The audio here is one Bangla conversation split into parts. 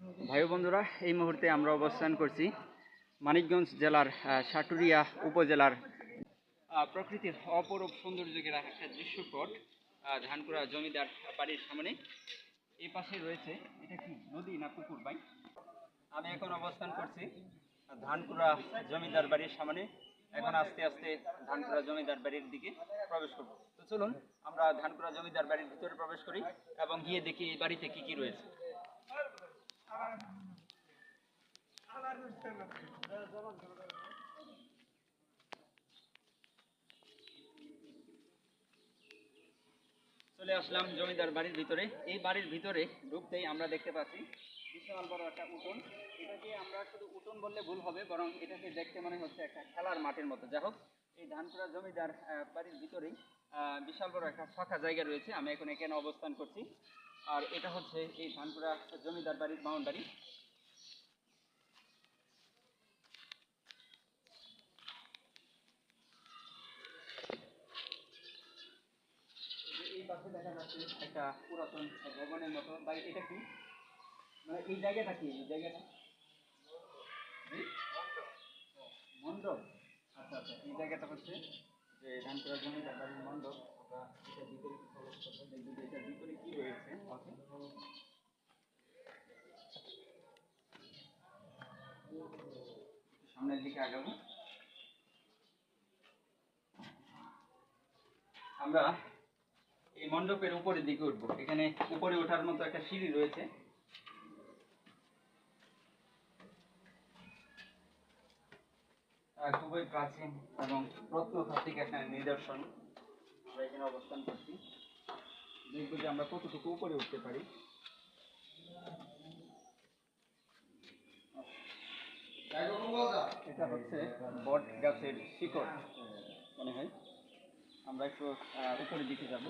ভাই বন্ধুরা, এই মুহূর্তে আমরা অবস্থান করছি মানিকগঞ্জ জেলার সাটুরিয়া উপজেলার প্রকৃতির অপরূপ সৌন্দর্য ঘেরা একটা দৃশ্যপট ধানকুড়া জমিদার বাড়ির সামনে। এই পাশে রয়েছে, এটা কি, নদী না পুকুর ভাই? আমি এখন অবস্থান করছি ধানকুড়া জমিদার বাড়ির সামনে। এখন আস্তে আস্তে ধানকুড়া জমিদার বাড়ির দিকে প্রবেশ করব। তো চলুন, আমরা ধানকুড়া জমিদার বাড়ির ভিতরে প্রবেশ করি এবং গিয়ে দেখি এই বাড়িতে কি কি রয়েছে। চলে আসলাম জমিদার বাড়ির ভিতরে। এই বাড়ির ভিতরে ঢুকতেই আমরা দেখতে পাচ্ছি বিশাল বড় একটা উঠোন। এটাকে আমরা শুধু উঠোন বললে ভুল হবে, বরং এটাকে দেখতে মনে হচ্ছে একটা খেলার মাঠের মতো। যাই হোক, এই ধানপুরা জমিদার বাড়ির ভিতরেই বিশাল বড় একটা ফাঁকা জায়গা রয়েছে। আমি এখন এখানে অবস্থান করছি। আর এটা হচ্ছে এই ধানপুরা জমিদার বাড়ির বাউন্ডারি। পাশে দেখা যাচ্ছে একটা পুরাতন ভবনের মতো। বা এটা কি? মানে এই জায়গাটা কি? এই জায়গাটা? মণ্ডপ? আচ্ছা আচ্ছা এই জায়গাটা হচ্ছে যে ধানপুরা জমিদার বাড়ির মণ্ডপ। আমরা এটা কি প্রবেশ ভিতরে কি রয়েছে। ওকে। সামনের দিকে আগাবো। আমরা এই মণ্ডপের উপরের দিকে উঠবো। এখানে উপরে ওঠার মতো একটা সিঁড়ি রয়েছে। খুবই প্রাচীন এবং প্রত্নতাত্ত্বিক একটা নিদর্শন। আমরা এখানে অবস্থান করছি। দেখব যে আমরা কতটুকু উপরে উঠতে পারি। এটা হচ্ছে বট গাছের শিকড়, মনে হয়। আমরা একটু উপরের দিকে যাব।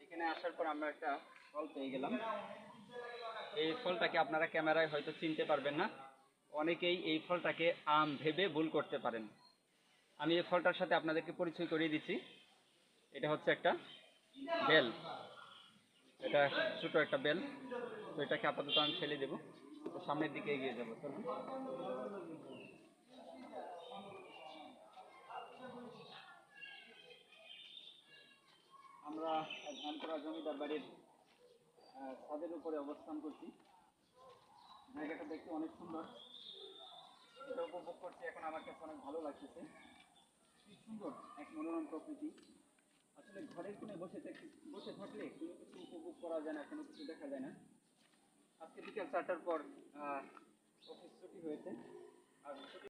এখানে আসার পর আমরা একটা ফল পেয়ে গেলাম। এই ফলটাকে আপনারা ক্যামেরায় হয়তো চিনতে পারবেন না। অনেকেই এই ফলটাকে আম ভেবে ভুল করতে পারেন। আমি এই ফলটার সাথে আপনাদেরকে পরিচয় করিয়ে দিচ্ছি। এটা হচ্ছে একটা বেল। এটা ছোট একটা বেল, তো এটাকে আপাতত আমি ফেলে দেবো। তো সামনের দিকে এগিয়ে যাব, চলুন। আমরা ধানপুরা জমিদার বাড়ির ছাদের উপরে অবস্থান করছি। জায়গাটা দেখতে অনেক সুন্দর। এটা উপভোগ করছি এখন আমার কাছে অনেক ভালো লাগতেছে। সুন্দর, এক মনোরম প্রকৃতি। আসলে ঘরের কোণে বসে বসে থাকলে কোনো কিছু উপভোগ করা যায় না, কোনো কিছু দেখা যায় না। আজকে বিকেল চারটার পর অফিস ছুটি হয়েছে। আর ছুটি